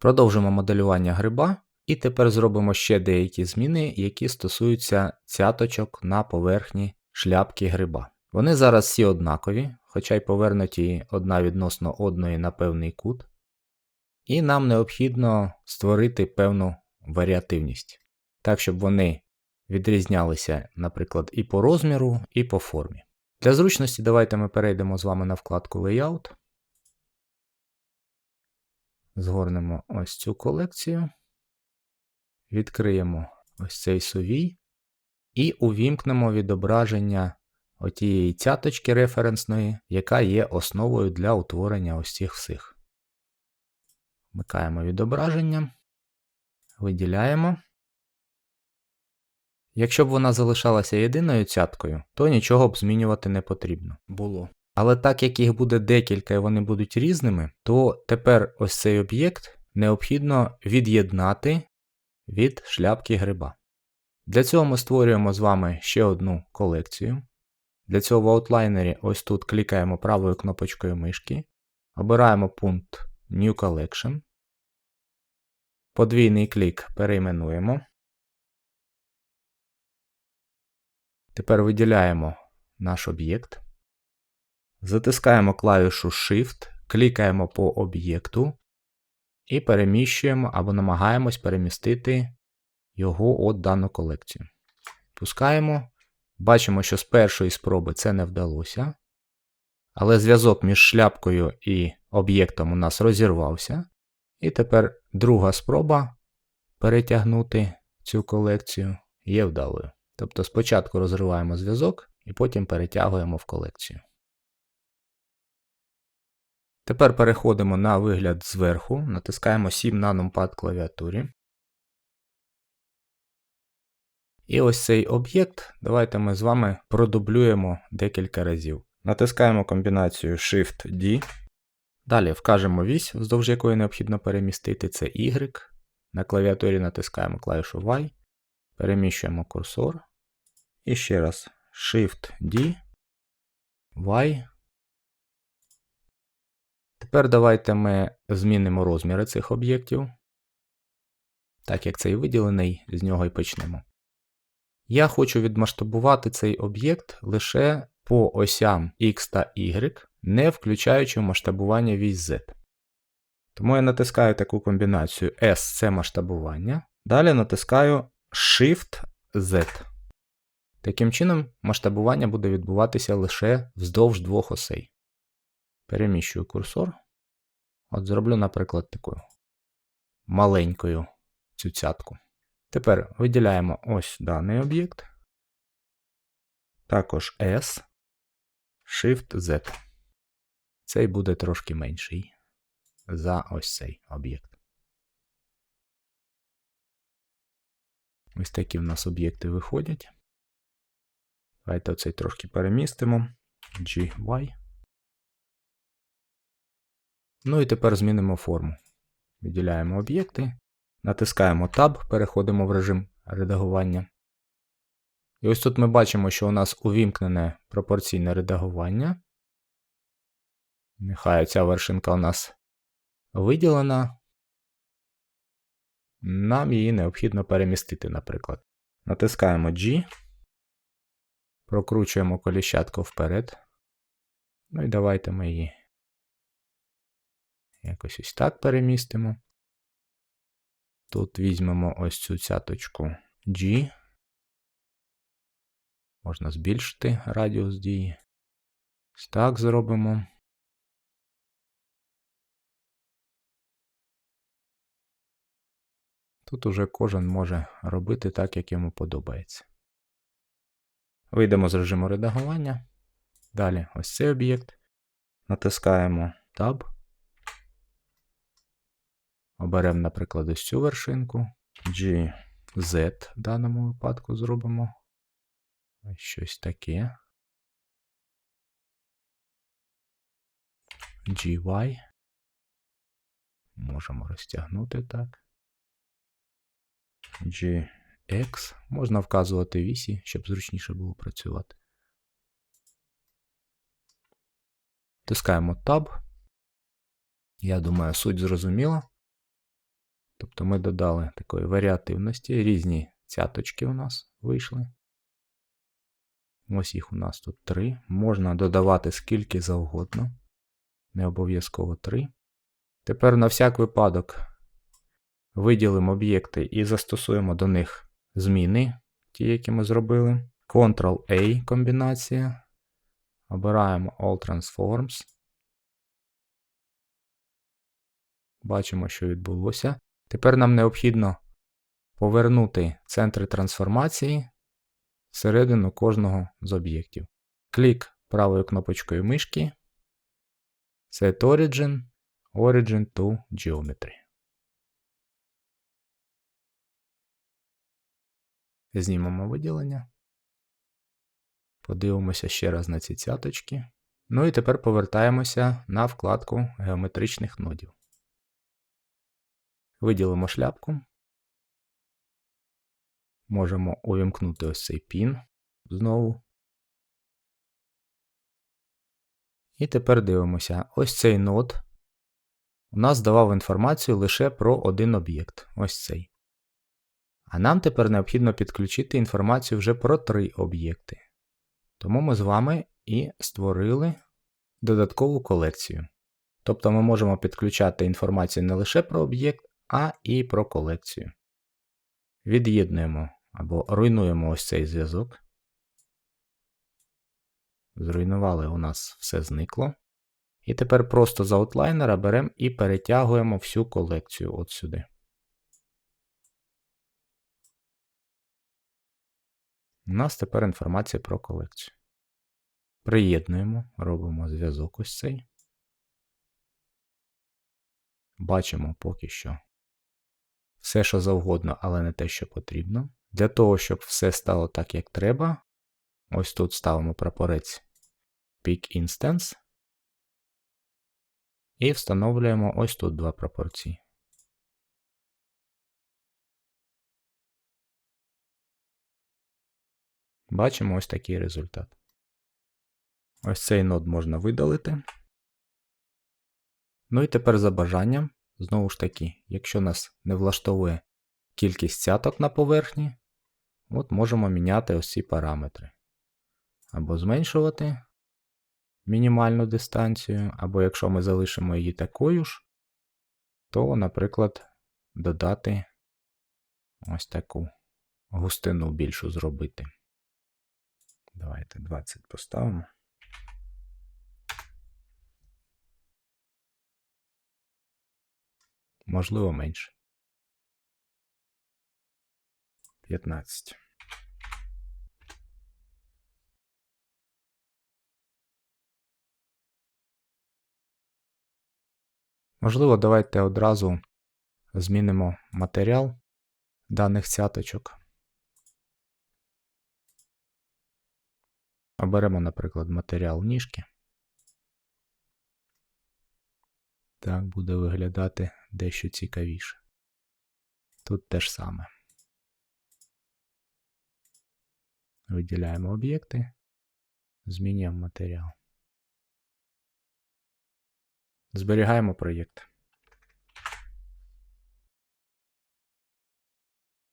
Продовжимо моделювання гриба. І тепер зробимо ще деякі зміни, які стосуються цяточок на поверхні шляпки гриба. Вони зараз всі однакові, хоча й повернуті одна відносно одної на певний кут. І нам необхідно створити певну варіативність, так щоб вони відрізнялися, наприклад, і по розміру, і по формі. Для зручності давайте ми перейдемо з вами на вкладку Layout. Згорнемо ось цю колекцію. Відкриємо ось цей сувій і увімкнемо відображення отієї цяточки референсної, яка є основою для утворення ось цих всіх. Вмикаємо відображення, виділяємо. Якщо б вона залишалася єдиною цяткою, то нічого б змінювати не потрібно було. Але так як їх буде декілька і вони будуть різними, то тепер ось цей об'єкт необхідно від'єднати від шляпки гриба. Для цього ми створюємо з вами ще одну колекцію. Для цього в аутлайнері ось тут клікаємо правою кнопочкою мишки, обираємо пункт New Collection. Подвійний клік перейменуємо. Тепер виділяємо наш об'єкт. Затискаємо клавішу Shift, клікаємо по об'єкту і переміщуємо або намагаємось перемістити його от дану колекцію. Пускаємо. Бачимо, що з першої спроби це не вдалося. Але зв'язок між шляпкою і об'єктом у нас розірвався. І тепер друга спроба перетягнути цю колекцію є вдалою. Тобто спочатку розриваємо зв'язок і потім перетягуємо в колекцію. Тепер переходимо на вигляд зверху, натискаємо 7 на numpad клавіатурі. І ось цей об'єкт давайте ми з вами продублюємо декілька разів. Натискаємо комбінацію Shift-D. Далі вкажемо вісь, вздовж якої необхідно перемістити це Y. На клавіатурі натискаємо клавішу Y, переміщуємо курсор. І ще раз Shift-D, Y. Тепер давайте ми змінимо розміри цих об'єктів. Так як цей виділений, з нього і почнемо. Я хочу відмасштабувати цей об'єкт лише по осям X та Y, не включаючи масштабування вісь Z. Тому я натискаю таку комбінацію S це масштабування. Далі натискаю Shift-Z. Таким чином, масштабування буде відбуватися лише вздовж двох осей. Переміщую курсор. От зроблю, наприклад, такою маленькою цю цятку. Тепер виділяємо ось даний об'єкт. Також S, Shift-Z. Цей буде трошки менший за ось цей об'єкт. Ось такі в нас об'єкти виходять. Давайте оцей трошки перемістимо. GY. Ну і тепер змінимо форму. Виділяємо об'єкти, натискаємо Tab, переходимо в режим редагування. І ось тут ми бачимо, що у нас увімкнене пропорційне редагування. Нехай ця вершинка у нас виділена. Нам її необхідно перемістити, наприклад. Натискаємо G, прокручуємо коліщатку вперед. Ну і давайте ми її якось ось так перемістимо. Тут візьмемо ось цю цяточку G. Можна збільшити радіус дії. Ось так зробимо. Тут уже кожен може робити так, як йому подобається. Вийдемо з режиму редагування. Далі ось цей об'єкт. Натискаємо Tab. Оберемо, наприклад, ось цю вершинку. GZ в даному випадку зробимо. Ось щось таке. GY. Можемо розтягнути так. GX. Можна вказувати вісі, щоб зручніше було працювати. Тискаємо Tab. Я думаю, суть зрозуміла. Тобто ми додали такої варіативності, різні цяточки у нас вийшли. Ось їх у нас тут три. Можна додавати скільки завгодно. Не обов'язково три. Тепер на всяк випадок виділимо об'єкти і застосуємо до них зміни, ті, які ми зробили. Ctrl-A комбінація. Обираємо All Transforms. Бачимо, що відбулося. Тепер нам необхідно повернути центри трансформації всередину кожного з об'єктів. Клік правою кнопочкою мишки. Set Origin, Origin to Geometry. Знімемо виділення. Подивимося ще раз на ці цяточки. Ну і тепер повертаємося на вкладку геометричних нодів. Виділимо шляпку. Можемо увімкнути ось цей пін знову. І тепер дивимося. Ось цей нод у нас давав інформацію лише про один об'єкт. Ось цей. А нам тепер необхідно підключити інформацію вже про три об'єкти. Тому ми з вами і створили додаткову колекцію. Тобто ми можемо підключати інформацію не лише про об'єкт, а і про колекцію. Від'єднуємо або руйнуємо ось цей зв'язок. Зруйнували, у нас все зникло. І тепер просто з аутлайнера беремо і перетягуємо всю колекцію от сюди. У нас тепер інформація про колекцію. Приєднуємо, робимо зв'язок ось цей. Бачимо поки що все, що завгодно, але не те, що потрібно. Для того, щоб все стало так, як треба, ось тут ставимо прапорець Peak Instance. І встановлюємо ось тут два пропорції. Бачимо ось такий результат. Ось цей нод можна видалити. Ну і тепер за бажанням, знову ж таки, якщо нас не влаштовує кількість цяток на поверхні, от можемо міняти ось ці параметри. Або зменшувати мінімальну дистанцію, або якщо ми залишимо її такою ж, то, наприклад, додати ось таку густину більшу зробити. Давайте 20 поставимо. Можливо, менше. 15. Можливо, давайте одразу змінимо матеріал даних цяточок. Оберемо, наприклад, матеріал ніжки. Так буде виглядати дещо цікавіше. Тут те ж саме. Виділяємо об'єкти, змінюємо матеріал. Зберігаємо проєкт.